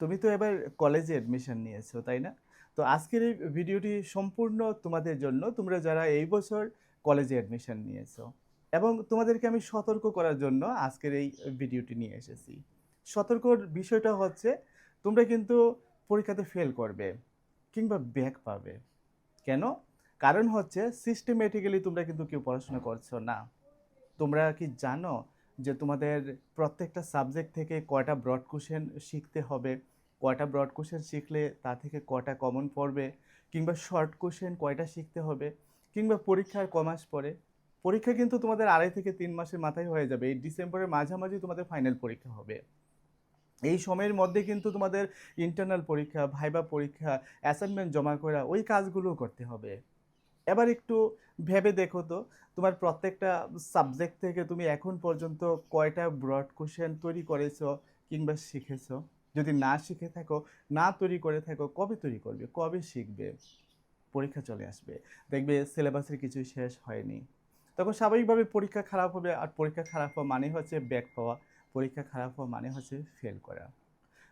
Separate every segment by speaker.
Speaker 1: তুমি তো এবার কলেজে অ্যাডমিশন নিয়েছো, তাই না? তো আজকের এই ভিডিওটি সম্পূর্ণ তোমাদের জন্য। তোমরা যারা এই বছর কলেজে অ্যাডমিশন নিয়েছো এবং তোমাদেরকে আমি সতর্ক করার জন্য আজকের এই ভিডিওটি নিয়ে এসেছি। সতর্কর বিষয়টা হচ্ছে, তোমরা কিন্তু পরীক্ষাতে ফেল করবে কিংবা ব্যাক পাবে। কেন? কারণ হচ্ছে সিস্টেমেটিক্যালি তোমরা কিন্তু কেউ পড়াশোনা করছ না। তোমরা কি জানো যে তোমাদের প্রত্যেকটা সাবজেক্ট থেকে কয়টা ব্রড কোশ্চেন শিখতে হবে, কয়টা ব্রড কোশ্চেন শিখলে তা থেকে কয়টা কমন পড়বে, কিংবা শর্ট কোশ্চেন কয়টা শিখতে হবে, কিংবা পরীক্ষার ক মাস পরে। পরীক্ষা কিন্তু তোমাদের আড়াই থেকে তিন মাসের মাথায় হয়ে যাবে। এই ডিসেম্বরের মাঝামাঝি তোমাদের ফাইনাল পরীক্ষা হবে। এই সময়ের মধ্যে কিন্তু তোমাদের ইন্টারনাল পরীক্ষা ভাইবা পরীক্ষা অ্যাসাইনমেন্ট জমা করা, ওই কাজগুলো করতে হবে। এবার একটু ভেবে দেখো তো, তোমার প্রত্যেকটা সাবজেক্ট থেকে তুমি এখন পর্যন্ত কয়টা ব্রড কোশ্চেন তৈরি করেছ কিংবা শিখেছো? যদি না শিখে থাকো, না তৈরি করে থাকো, কবে তৈরি করবে? কবে শিখবে? পরীক্ষা চলে আসবে। দেখবে সিলেবাসের কিছুই শেষ হয়নি। তখন স্বাভাবিকভাবে পরীক্ষা খারাপ হবে, আর পরীক্ষা খারাপ হওয়া মানে হচ্ছে ব্যাক পাওয়া। পরীক্ষা খারাপ হওয়া মানে হচ্ছে ফেল করা।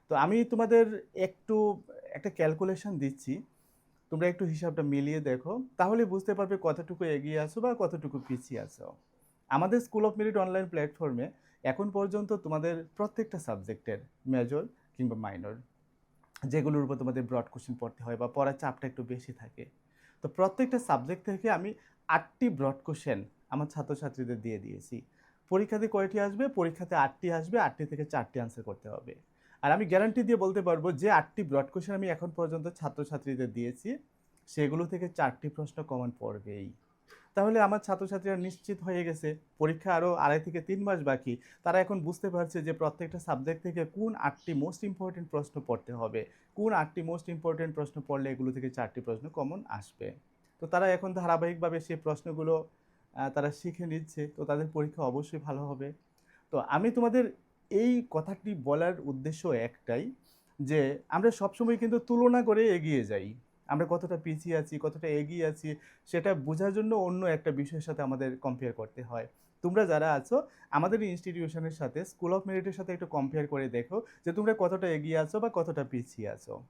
Speaker 1: তো আমি তোমাদের একটু একটা ক্যালকুলেশন দিচ্ছি। তোমরা একটু হিসাবটা মিলিয়ে দেখো, তাহলে বুঝতে পারবে কতটুকু এগিয়ে আছো বা কতটুকু পিছিয়ে আছো। আমাদের স্কুল অফ মেরিট অনলাইন প্ল্যাটফর্মে এখন পর্যন্ত তোমাদের প্রত্যেকটা সাবজেক্টের মেজর কিংবা মাইনর যেগুলোর উপর তোমাদের ব্রড কোশ্চেন পড়তে হয় বা পড়ার চাপটা একটু বেশি থাকে। তো প্রত্যেকটা সাবজেক্ট থেকে আমি আটটি ব্রড কোশ্চেন আমার ছাত্রছাত্রীদের দিয়ে দিয়েছি। পরীক্ষাতে কয়টি আসবে? পরীক্ষাতে আটটি আসবে, আটটি থেকে চারটি আনসার করতে হবে। আর আমি গ্যারান্টি দিয়ে বলতে পারব যে আটটি ব্রড কোশ্চেন আমি এখন পর্যন্ত ছাত্রছাত্রীদের দিয়েছি, সেগুলো থেকে চারটি প্রশ্ন কমন পড়বেই। তাহলে আমার ছাত্রছাত্রীরা নিশ্চিত হয়ে গেছে, পরীক্ষা আরও আড়াই থেকে তিন মাস বাকি, তারা এখন বুঝতে পারছে যে প্রত্যেকটা সাবজেক্ট থেকে কোন আটটি মোস্ট ইম্পর্টেন্ট প্রশ্ন পড়তে হবে, কোন আটটি মোস্ট ইম্পর্টেন্ট প্রশ্ন পড়লে এগুলো থেকে চারটি প্রশ্ন কমন আসবে। তো তারা এখন ধারাবাহিকভাবে সেই প্রশ্নগুলো তারা শিখে নিচ্ছে, তো তাদের পরীক্ষা অবশ্যই ভালো হবে। তো আমি তোমাদের এই কথাটি বলার উদ্দেশ্য একটাই যে আমরা সবসময় কিন্তু তুলনা করে এগিয়ে যাই। আমরা কতটা পিছিয়ে আছি, কতটা এগিয়ে আছি, সেটা বোঝার জন্য অন্য একটা বিষয়ের সাথে আমাদের কম্পেয়ার করতে হয়। তোমরা যারা আছো, আমাদের ইনস্টিটিউশনের সাথে স্কুল অফ মেরিটের সাথে একটু কম্পেয়ার করে দেখো যে তোমরা কতটা এগিয়ে আছো বা কতটা পিছিয়ে আছো।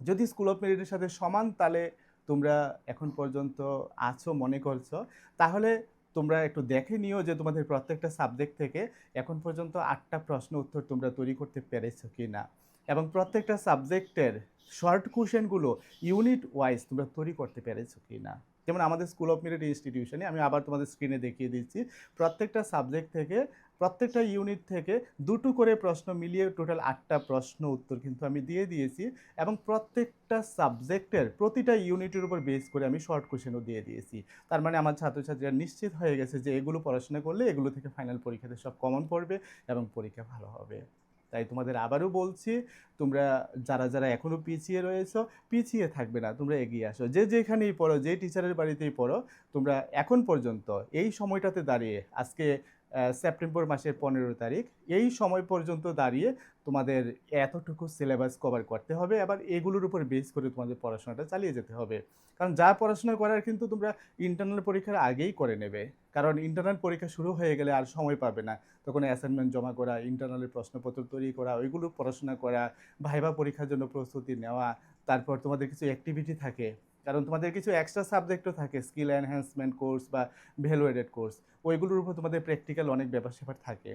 Speaker 1: যদি স্কুল অফ মেরিটের সাথে সমান তালে তোমরা এখন পর্যন্ত আছো, মনে করছ, তাহলে তোমরা একটু দেখে নিও যে তোমাদের প্রত্যেকটা সাবজেক্ট থেকে এখন পর্যন্ত আটটা প্রশ্ন উত্তর তোমরা তৈরি করতে পেরেছ কি না এবং প্রত্যেকটা সাবজেক্টের শর্ট কোশ্চেনগুলো ইউনিট ওয়াইজ তোমরা তৈরি করতে পেরেছ কি না যেমন আমাদের স্কুল অফ মেরিট ইনস্টিটিউশনে আমি আবার তোমাদের স্ক্রিনে দেখিয়ে দিচ্ছি, প্রত্যেকটা সাবজেক্ট থেকে, প্রত্যেকটা ইউনিট থেকে দুটো করে প্রশ্ন মিলিয়ে টোটাল আটটা প্রশ্ন উত্তর কিন্তু আমি দিয়ে দিয়েছি এবং প্রত্যেকটা সাবজেক্টের প্রতিটা ইউনিটের উপর বেস করে আমি শর্ট কোশ্চেনও দিয়ে দিয়েছি। তার মানে আমার ছাত্রছাত্রীরা নিশ্চিত হয়ে গেছে যে এগুলো পড়াশোনা করলে এগুলো থেকে ফাইনাল পরীক্ষাতে সব কমন পড়বে এবং পরীক্ষা ভালো হবে। তাই তোমাদের আবারও বলছি, তোমরা যারা যারা এখনও পিছিয়ে রয়েছ, পিছিয়ে থাকবে না, তোমরা এগিয়ে আসো। যে যেখানেই পড়ো, যে টিচারের বাড়িতেই পড়ো, তোমরা এখন পর্যন্ত এই সময়টাতে দাঁড়িয়ে আজকে সেপ্টেম্বর মাসের পনেরো তারিখ। এই সময় পর্যন্ত দাঁড়িয়ে তোমাদের এতটুকু সিলেবাস কভার করতে হবে। আবার এগুলোর উপর বেস করে তোমাদের পড়াশোনাটা চালিয়ে যেতে হবে। কারণ যা পড়াশোনা করার কিন্তু তোমরা ইন্টারনাল পরীক্ষার আগেই করে নেবে। কারণ ইন্টারনাল পরীক্ষা শুরু হয়ে গেলে আর সময় পাবে না। তখন অ্যাসাইনমেন্ট জমা করা ইন্টারনালের প্রশ্নপত্র তৈরি করা, ওইগুলো পড়াশোনা করা ভাইবা পরীক্ষার জন্য প্রস্তুতি নেওয়া, তারপর তোমাদের কিছু অ্যাক্টিভিটি থাকে। কারণ তোমাদের কিছু এক্সট্রা সাবজেক্টও থাকে স্কিল এনহ্যান্সমেন্ট কোর্স বা ভ্যালু এডেড কোর্স ওইগুলোর উপর তোমাদের প্র্যাকটিক্যাল অনেক ব্যাপার স্যাপার থাকে।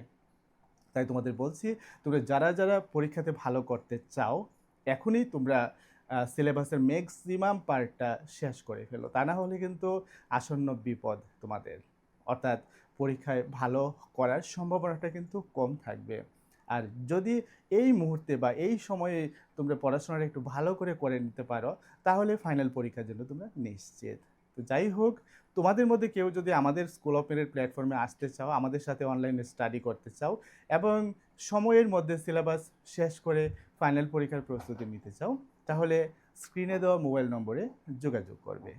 Speaker 1: তাই তোমাদের বলছি, তোমরা যারা যারা পরীক্ষাতে ভালো করতে চাও, এখনই তোমরা সিলেবাসের ম্যাক্সিমাম পার্টটা শেষ করে ফেলো। তা না হলে কিন্তু আসন্ন বিপদ তোমাদের। অর্থাৎ পরীক্ষায় ভালো করার সম্ভাবনাটা কিন্তু কম থাকবে। আর যদি এই মুহূর্তে বা এই সময়ে তোমরা পড়াশোনাটা একটু ভালো করে করে নিতে পারো, তাহলে ফাইনাল পরীক্ষার জন্য তোমরা নিশ্চিত। তো যাই হোক, তোমাদের মধ্যে কেউ যদি আমাদের স্কুল অফ মেরিট প্ল্যাটফর্মে আসতে চাও, আমাদের সাথে অনলাইনে স্টাডি করতে চাও এবং সময়ের মধ্যে সিলেবাস শেষ করে ফাইনাল পরীক্ষার প্রস্তুতি নিতে চাও, তাহলে স্ক্রিনে দেওয়া মোবাইল নম্বরে যোগাযোগ করবে।